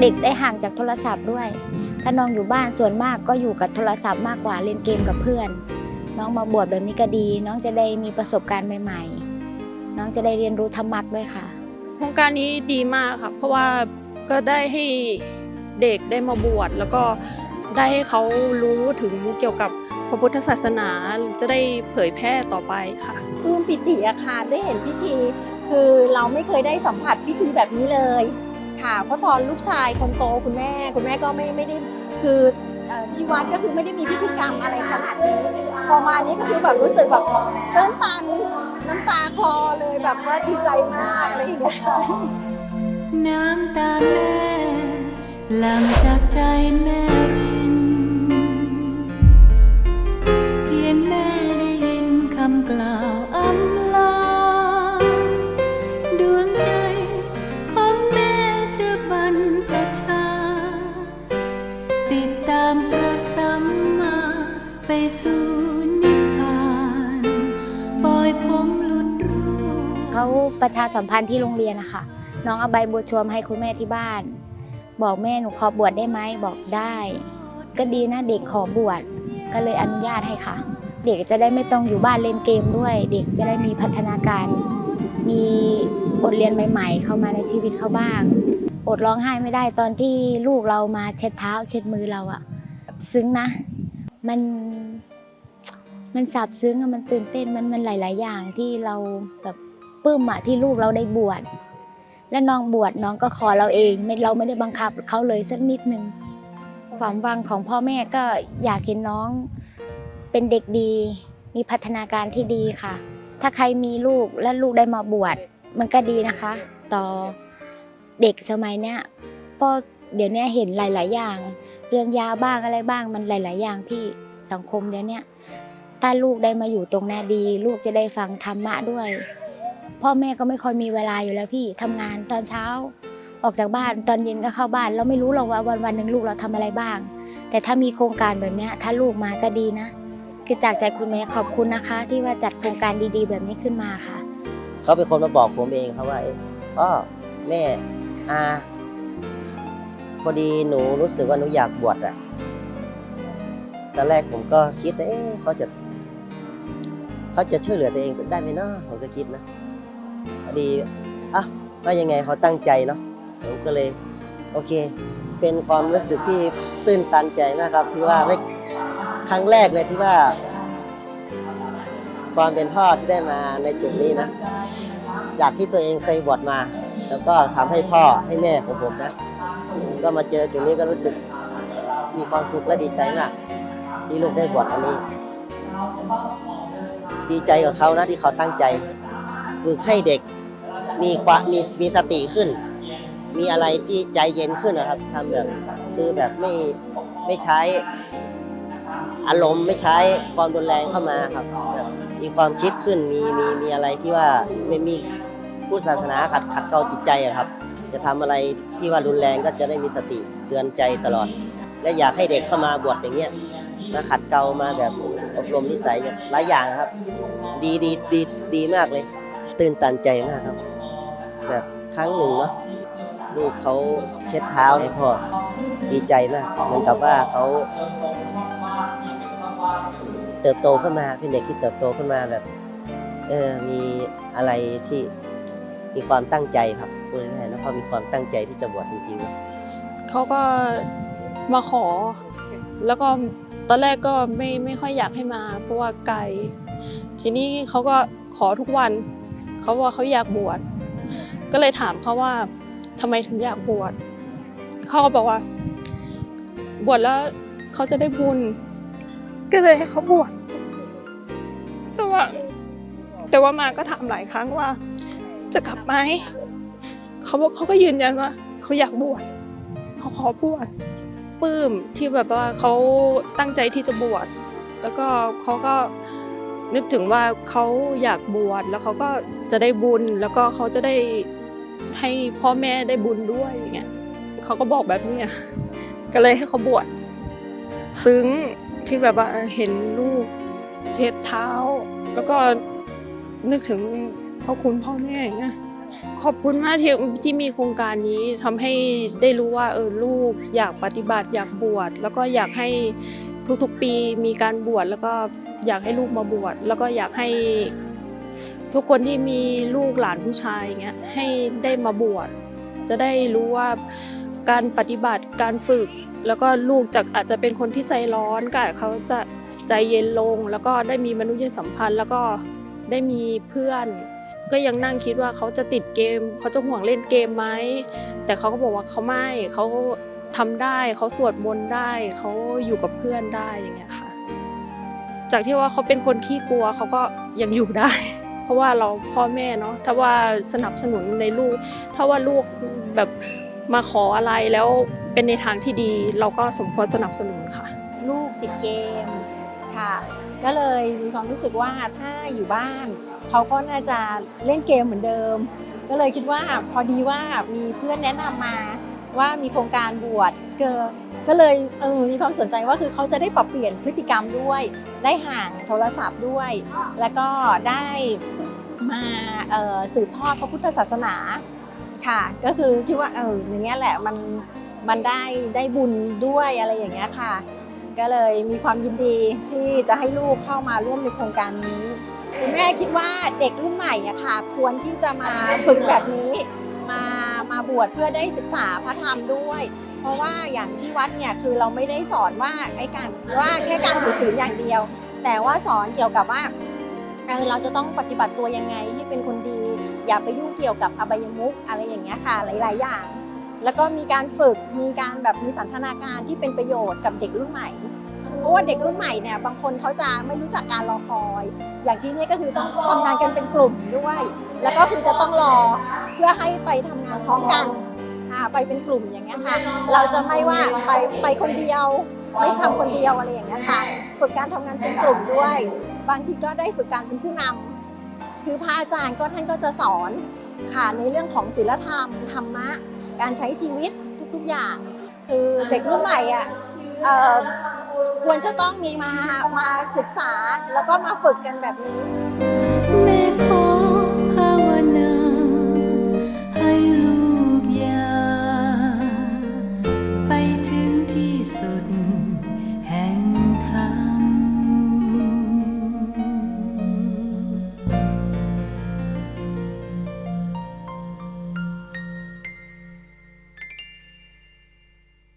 เด็กได้ห่างจากโทรศัพท์ด้วย ถ้าน้องอยู่บ้านส่วนมากก็อยู่กับโทรศัพท์มากกว่าเล่นเกมกับเพื่อน น้องมาบวชแบบนี้ก็ดี น้องจะได้มีประสบการณ์ใหม่ ๆ น้องจะได้เรียนรู้ธรรมะด้วยค่ะ โครงการนี้ดีมากค่ะ เพราะว่าก็ได้ให้เด็กได้มาบวชแล้วก็ได้ให้เขารู้ถึงเกี่ยวกับพระพุทธศาสนาจะได้เผยแพร่ต่อไปค่ะปลื้มปิติอะค่ะได้เห็นพิธี คือเราไม่เคยได้สัมผัสพิธีแบบนี้เลย ค่ะ เพราะตอนลูกชายคนโตคุณแม่ คุณแม่ก็ไม่ไม่ได้คือที่วัดก็คือไม่ได้มีพิธีกรรมอะไรขนาดนี้ พอมานี้ก็คือแบบรู้สึกแบบเต้นตันน้ำตาคลอเลยแบบว่าดีใจมากอะไรอย่างเงี้ยน้ำตาแม่หลังจากใจแม่ สู่นิพพานปล่อยผมหลุดร่วงเขาประชาสัมพันธ์ที่โรงเรียนนะคะน้องเอาใบบัวชวมให้คุณแม่ที่บ้าน บอกแม่หนูขอบวชได้ไหมบอกได้ ก็ดีนะเด็กขอบวชก็เลยอนุญาตให้ค่ะ เด็กจะได้ไม่ต้องอยู่บ้านเล่นเกมด้วย เด็กจะได้มีพัฒนาการ มีบทเรียนใหม่ ๆ เข้ามาในชีวิตเขาบ้าง อดร้องไห้ไม่ได้ตอนที่ลูกเรามาเช็ดเท้าเช็ดมือเราอะซึ้งนะ มันมันซาบซึ้งอะมันตื่นเต้นมันมันหลาย ๆ อย่างที่เราแบบปลื้มอะที่ลูกเราได้บวชและน้องบวชน้องก็ขอเราเองไม่เราไม่ได้บังคับเขาเลยสักนิดนึงความหวังของพ่อแม่ก็อยากเห็นน้องเป็นเด็กดี มีพัฒนาการที่ดีค่ะ ถ้าใครมีลูกและลูกได้มาบวชมันก็ดีนะคะ ต่อเด็กสมัยเนี้ยพราะเดี๋ยวนี้เห็นหลาย ๆ อย่าง เรื่องยาบ้างอะไรบ้างมันหลาย ๆ อย่างพี่สังคมเดี๋ยวนี้ถ้าลูกได้มาอยู่ตรงหน้าดี ลูกจะได้ฟังธรรมะด้วย พ่อแม่ก็ไม่ค่อยมีเวลาอยู่แล้วพี่ทำงานตอนเช้า ออกจากบ้านตอนเย็นก็เข้าบ้าน เราไม่รู้หรอกว่าวันวันหนึ่งลูกเราทำอะไรบ้าง แต่ถ้ามีโครงการแบบเนี้ยถ้าลูกมาก็ดีนะคือจากใจคุณแม่ขอบคุณนะคะ ที่ว่าจัดโครงการดี ๆ แบบนี้ขึ้นมาค่ะเขาเป็นคนมาบอกผมเองครับว่าอ้ยพ่อแม่อา พอดีหนูรู้สึกว่าหนูอยากบวชอะตอนแรกผมก็คิดเอ๊ะเขาจะเขาจะช่วยเหลือตัวเองได้ไหมเนาะผมก็คิดนะพอดีอะว่ายังไงเขาตั้งใจเนาะผมก็เลย โอเค เป็นความรู้สึกที่ตื้นตันใจมากครับ ที่ว่าไม่ครั้งแรกเลยที่ว่า ความเป็นพ่อที่ได้มาในจุดนี้นะ จากที่ตัวเองเคยบวชมา แล้วก็ทำให้พ่อให้แม่ของผมนะ ก็มาเจอจุดนี้ก็รู้สึกมีความสุขและดีใจมากที่ลูกได้บวชวันนี้ ดีใจกับเขานะที่เขาตั้งใจ ฝึกให้เด็กมีความมีมีสติขึ้น มีอะไรที่ใจเย็นขึ้นนะครับทำแบบคือแบบไม่ไม่ใช้อารมณ์ไม่ใช้ความรุนแรงเข้ามาครับแบบมีความคิดขึ้นมีมีมีอะไรที่ว่าไม่มีผู้ศาสนาขัดขัดเกลาจิตใจอะครับ จะทำอะไรที่ว่ารุนแรงก็จะได้มีสติเตือนใจตลอด และอยากให้เด็กเข้ามาบวชอย่างเงี้ยมาขัดเกลามาแบบอบรมนิสัยหลายอย่างครับ ดีดีดีดีมากเลย ตื่นตันใจมากครับ แบบครั้งหนึ่งเนาะลูกเขาเช็ดเท้าให้พ่อดีใจมากเหมือนกับว่าเขาเติบโตขึ้นมาเป็นเด็กที่เติบโตขึ้นมาแบบเออมีอะไรที่ มีความตั้งใจครับพูดง่ายๆนะพ่อมีความตั้งใจที่จะบวชจริงๆเขาก็มาขอ แล้วก็ตอนแรกก็ไม่ไม่ค่อยอยากให้มา เพราะว่าไกล ทีนี้เขาก็ขอทุกวัน เขาว่าเขาอยากบวช ก็เลยถามเขาว่าทำไมถึงอยากบวช เขาก็บอกว่า บวชแล้วเขาจะได้บุญ ก็เลยให้เขาบวช แต่ว่า แต่ว่ามาก็ถามหลายครั้งว่า จะกลับไหมเขาบอกเขาก็ยืนยันว่าเขาอยากบวชเขาขอบวชปลื้มที่แบบว่าเขาตั้งใจที่จะบวชแล้วก็เขาก็นึกถึงว่าเขาอยากบวชแล้วเขาก็จะได้บุญแล้วก็เขาจะได้ให้พ่อแม่ได้บุญด้วยอย่างเงี้ยเขาก็บอกแบบนี้ก็เลยให้เขาบวชซึ้งที่แบบว่าเห็นลูกเช็ดเท้า แล้วก็นึกถึง พ่อคุณพ่อแม่เงี้ยขอบคุณมากที่ที่มีโครงการนี้ทำให้ได้รู้ว่าเออลูกอยากปฏิบัติอยากบวชแล้วก็อยากให้ทุกๆปีมีการบวชแล้วก็อยากให้ลูกมาบวชแล้วก็อยากให้ทุกคนที่มีลูกหลานผู้ชายอย่างเงี้ยให้ได้มาบวชจะได้รู้ว่าการปฏิบัติการฝึก แล้วก็ลูกจากอาจจะเป็นคนที่ใจร้อนก็อาจเขาจะใจเย็นลง แล้วก็ได้มีมนุษยสัมพันธ์ แล้วก็ได้มีเพื่อน ก็ยังนั่งคิดว่าเขาจะติดเกม เขาจะห่วงเล่นเกมไหมแต่เขาก็บอกว่าเขาไม่เขาทำได้เขาสวดมนต์ได้เขาอยู่กับเพื่อนได้อย่างเงี้ยค่ะ จากที่ว่าเขาเป็นคนขี้กลัวเขาก็ยังอยู่ได้ เพราะว่าเราพ่อแม่เนาะถ้าว่าสนับสนุนในลูก ถ้าว่าลูกแบบมาขออะไรแล้วเป็นในทางที่ดี เราก็สมควรสนับสนุนค่ะ ลูกติดเกม ค่ะ ก็เลยมีความรู้สึกว่าถ้าอยู่บ้านเขาก็น่าจะเล่นเกมเหมือนเดิม ก็เลยคิดว่าพอดีว่ามีเพื่อนแนะนำมาว่ามีโครงการบวชเก็ก็เลยเออมีความสนใจว่าคือเขาจะได้ปรับเปลี่ยนพฤติกรรมด้วย ได้ห่างโทรศัพท์ด้วย แล้วก็ได้มาออสืบทอดพระพุทธศาสนาค่ะ ก็คือคิดว่าเอออย่างเงี้ยแหละมันมันได้ได้บุญด้วยอะไรอย่างเงี้ยค่ะ ก็เลยมีความยินดีที่จะให้ลูกเข้ามาร่วมในโครงการนี้คุณแม่คิดว่าเด็กรุ่นใหม่อะค่ะ ควรที่จะมาฝึกแบบนี้ มามาบวชเพื่อได้ศึกษาพระธรรมด้วย เพราะว่าอย่างที่วัดเนี่ยคือเราไม่ได้สอนว่าไอ้การว่าแค่การถือศีลอย่างเดียว แต่ว่าสอนเกี่ยวกับว่าเราจะต้องปฏิบัติตัวยังไงให้เป็นคนดี อย่าไปยุ่งเกี่ยวกับอบายมุขอะไรอย่างเงี้ยค่ะหลาย ๆ อย่าง แล้วก็มีการฝึกมีการแบบมีสันทนาการที่เป็นประโยชน์กับเด็กรุ่นใหม่เพราะว่าเด็กรุ่นใหม่เนี่ยบางคนเขาจะไม่รู้จักการรอคอย อย่างที่นี่ก็คือต้องทำงานกันเป็นกลุ่มด้วย แล้วก็คือจะต้องรอเพื่อให้ไปทำงานพร้อมกันอ่าไปเป็นกลุ่มอย่างเงี้ยค่ะ เราจะไม่ว่าไปไปคนเดียวไม่ทำคนเดียวอะไรอย่างเงี้ยค่ะฝึกการทำงานเป็นกลุ่มด้วย บางทีก็ได้ฝึกการเป็นผู้นำคือพระอาจารย์ก็ท่านก็จะสอนค่ะในเรื่องของศีลธรรมธรรมะ การใช้ชีวิตทุกๆอย่าง คือเด็กรุ่นใหม่อะควรจะต้องมีมามาศึกษาแล้วก็มาฝึกกันแบบนี้สุด